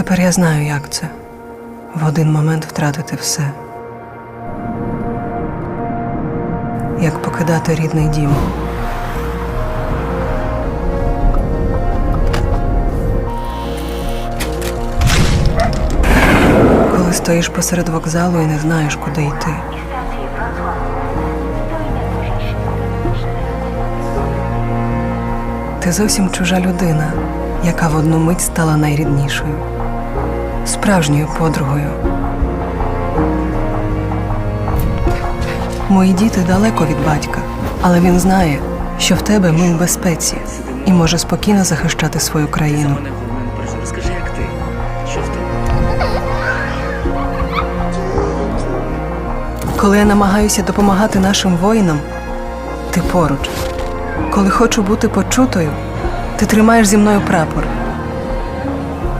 Тепер я знаю, як це в один момент втратити все. Як покидати рідний дім. Коли стоїш посеред вокзалу і не знаєш, куди йти. Ти зовсім чужа людина, яка в одну мить стала найріднішою, справжньою подругою. Мої діти далеко від батька, але він знає, що в тебе ми в безпеці і може спокійно захищати свою країну. Розкажи, як ти. Що в? Коли я намагаюся допомагати нашим воїнам, ти поруч. Коли хочу бути почутою, ти тримаєш зі мною прапор.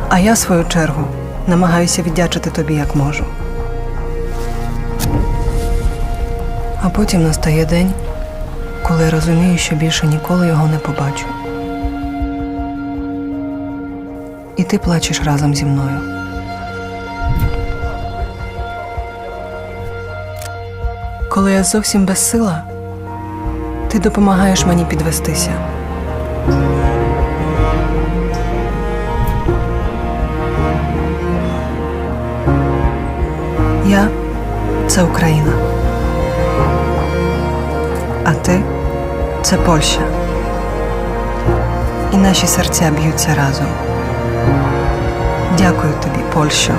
А я, в свою чергу, намагаюся віддячити тобі як можу. А потім настає день, коли я розумію, що більше ніколи його не побачу. І ти плачеш разом зі мною. Коли я зовсім безсила, ти допомагаєш мені підвестися. Це Україна. А ти це Польща. І наші серця б'ються разом. Дякую тобі, Польщо.